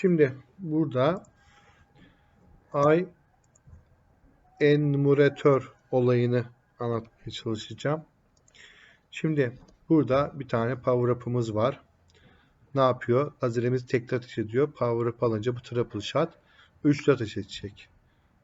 Şimdi burada I enumerator olayını anlatmaya çalışacağım. Şimdi burada bir tane power up'ımız var. Ne yapıyor? Lazerimiz tekrar ateş ediyor. Power up alınca bu triple shot üçlü ateş edecek.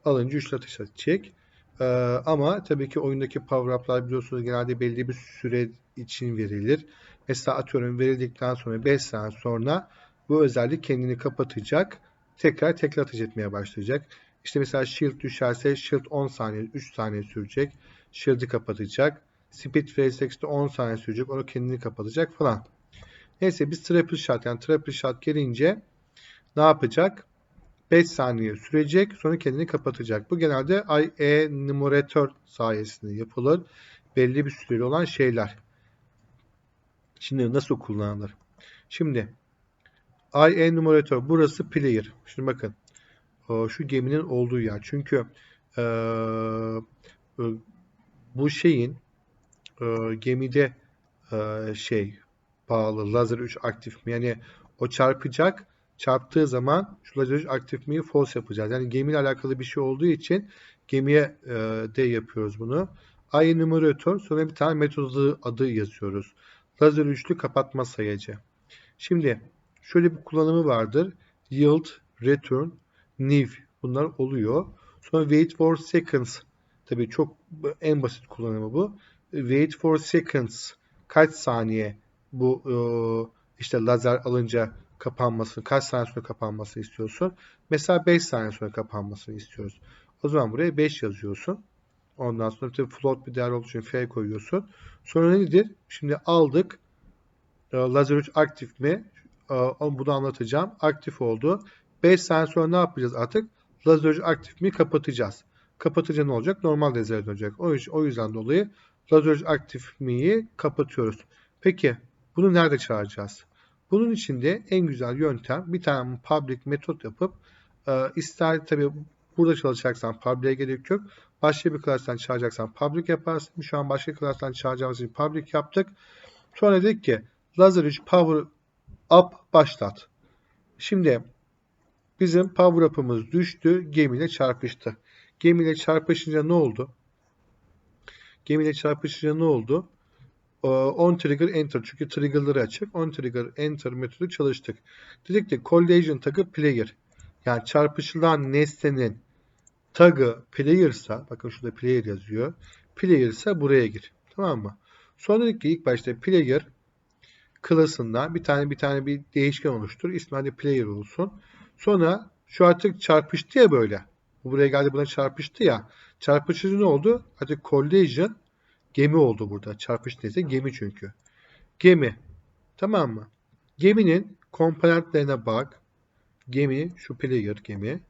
Alınca üçlü ateş edecek. Ee, ama tabii ki oyundaki power up'lar biliyorsunuz genelde belli bir süre için verilir. Mesela atıyorum verildikten sonra 5 saat sonra bu özellik kendini kapatacak. Tekrar tekrar ateş etmeye başlayacak. İşte mesela shield düşerse shield 10 saniye 3 saniye sürecek. Shield'i kapatacak. Speed reflex'te 10 saniye sürecek. Onu kendini kapatacak falan. Neyse biz triple shot yani triple shot gelince ne yapacak? 5 saniye sürecek. Sonra kendini kapatacak. Bu genelde IE numaratör sayesinde yapılır. Belli bir süreli olan şeyler. Şimdi nasıl kullanılır? Şimdi IE numaratör burası player. Şimdi bakın şu geminin olduğu yer. Çünkü e, bu şeyin e, gemide e, şey bağlı lazer 3 aktif mi? Yani o çarpacak çarptığı zaman şu lazer 3 aktif miyi false yapacağız. Yani gemiyle alakalı bir şey olduğu için gemiye de yapıyoruz bunu. I numaratör sonra bir tane metodu adı yazıyoruz. Lazer üçlü kapatma sayacı. Şimdi şöyle bir kullanımı vardır. Yield, return, new bunlar oluyor. Sonra wait for seconds. Tabii çok en basit kullanımı bu. Wait for seconds. Kaç saniye bu e, işte lazer alınca kapanması, kaç saniye sonra kapanması istiyorsun? Mesela 5 saniye sonra kapanmasını istiyoruz. O zaman buraya 5 yazıyorsun. Ondan sonra tabii float bir değer olduğu için F koyuyorsun. Sonra nedir? Şimdi aldık. E, lazer 3 aktif mi? E, bunu anlatacağım. Aktif oldu. 5 saniye sonra ne yapacağız artık? Lazer aktif mi kapatacağız. Kapatınca ne olacak? Normal rezerve dönecek. O, o yüzden dolayı lazer aktif mi'yi kapatıyoruz. Peki bunu nerede çağıracağız? Bunun için de en güzel yöntem bir tane public metot yapıp e, ister tabi burada çalışacaksan public'e gerek yok. Başka bir klastan çağıracaksan public yaparsın. Şu an başka klastan çağıracağımız için public yaptık. Sonra dedik ki lazer 3 power up başlat. Şimdi Bizim power up'ımız düştü. Gemiyle çarpıştı. Gemiyle çarpışınca ne oldu? Gemiyle çarpışınca ne oldu? On trigger enter. Çünkü trigger'ları açık. On trigger enter metodu çalıştık. Dedik ki collision tagı player. Yani çarpışılan nesnenin tagı player'sa bakın şurada player yazıyor. Player'sa buraya gir. Tamam mı? Sonra dedik ki ilk başta player klasından bir tane bir tane bir değişken oluştur. İsmi hadi player olsun. Sonra şu artık çarpıştı ya böyle. Bu buraya geldi buna çarpıştı ya. Çarpışıcı ne oldu? Artık collision gemi oldu burada. Çarpıştı neyse gemi çünkü. Gemi. Tamam mı? Geminin komponentlerine bak. Gemi şu player gemi.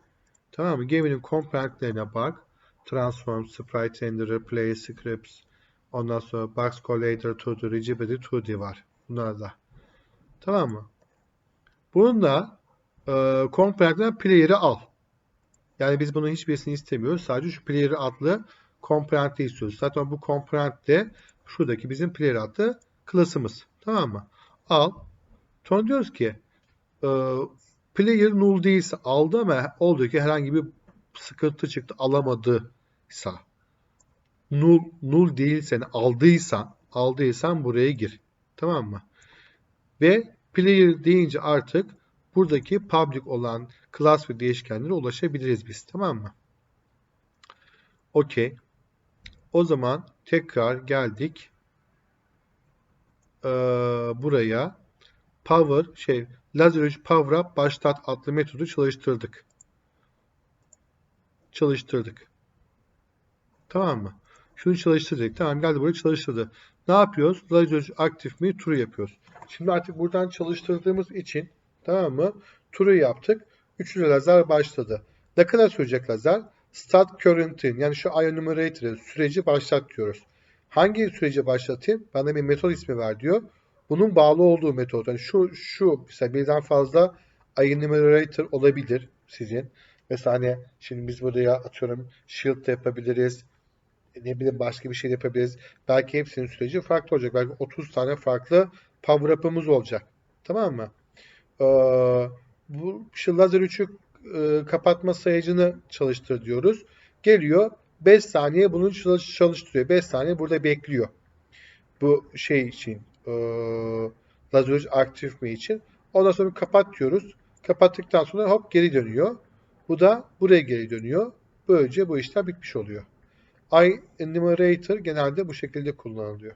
Tamam mı? Geminin komponentlerine bak. Transform, Sprite Renderer, Play Scripts. Ondan sonra Box Collider 2D, Rigidity 2D var. Bunlar da. Tamam mı? Bunun da e, komponentler player'ı al. Yani biz bunun hiçbirisini istemiyoruz. Sadece şu player adlı komponenti istiyoruz. Zaten bu komponent de şuradaki bizim player adlı klasımız. Tamam mı? Al. Sonra diyoruz ki e, player null değilse aldı ama oldu ki herhangi bir sıkıntı çıktı alamadıysa null, null değilse aldıysan aldıysan buraya gir. Tamam mı? Ve player deyince artık buradaki public olan class ve değişkenlere ulaşabiliriz biz. Tamam mı? Okey. O zaman tekrar geldik. Ee, buraya power şey laser power başlat adlı metodu çalıştırdık. Çalıştırdık. Tamam mı? Şunu çalıştırdık. Tamam geldi buraya çalıştırdı. Ne yapıyoruz? Laser aktif mi? True yapıyoruz. Şimdi artık buradan çalıştırdığımız için Tamam mı? Turu yaptık. Üçlü lazer başladı. Ne kadar sürecek lazer? Start current'in yani şu enumerator'ı süreci başlat diyoruz. Hangi süreci başlatayım? Bana bir metot ismi ver diyor. Bunun bağlı olduğu metot. Yani şu şu mesela birden fazla enumerator olabilir sizin. Mesela hani şimdi biz buraya atıyorum shield de yapabiliriz. Ne bileyim başka bir şey yapabiliriz. Belki hepsinin süreci farklı olacak. Belki 30 tane farklı power up'ımız olacak. Tamam mı? Ee, bu şu lazer 3'ü e, kapatma sayacını çalıştır diyoruz. Geliyor 5 saniye bunu çalış- çalıştırıyor. 5 saniye burada bekliyor. Bu şey için e, lazer 3 aktif mi için. Ondan sonra kapat diyoruz. Kapattıktan sonra hop geri dönüyor. Bu da buraya geri dönüyor. Böylece bu işlem bitmiş oluyor. I enumerator genelde bu şekilde kullanılıyor.